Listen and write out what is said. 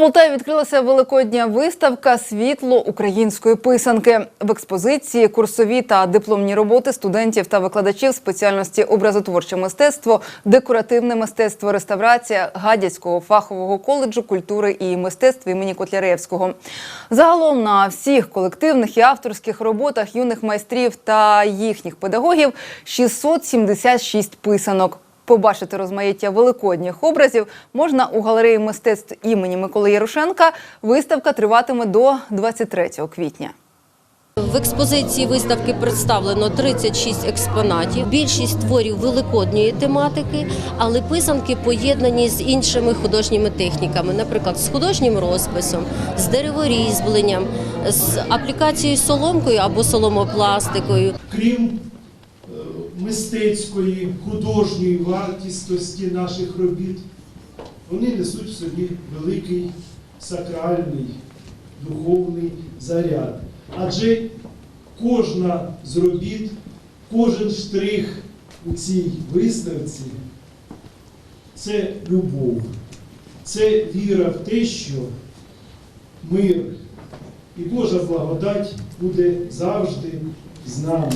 Полтаві відкрилася великодня виставка Світло української писанки в експозиції курсові та дипломні роботи студентів та викладачів спеціальності образотворче мистецтво, декоративне мистецтво, реставрація Гадяцького фахового коледжу культури і мистецтв імені Котляревського. Загалом на всіх колективних і авторських роботах юних майстрів та їхніх педагогів 676 писанок. Побачити розмаїття великодніх образів можна у галереї мистецтв імені Миколи Ярошенка. Виставка триватиме до 23 квітня. В експозиції виставки представлено 36 експонатів. Більшість творів великодньої тематики, але писанки поєднані з іншими художніми техніками, наприклад, з художнім розписом, з дереворізьбленням, з аплікацією соломкою або соломопластикою. крім мистецької, художньої вартісності наших робіт, вони несуть в собі великий сакральний, духовний заряд. Адже кожна з робіт, кожен штрих у цій виставці це любов, це віра в те, що мир і Божа благодать буде завжди з нами.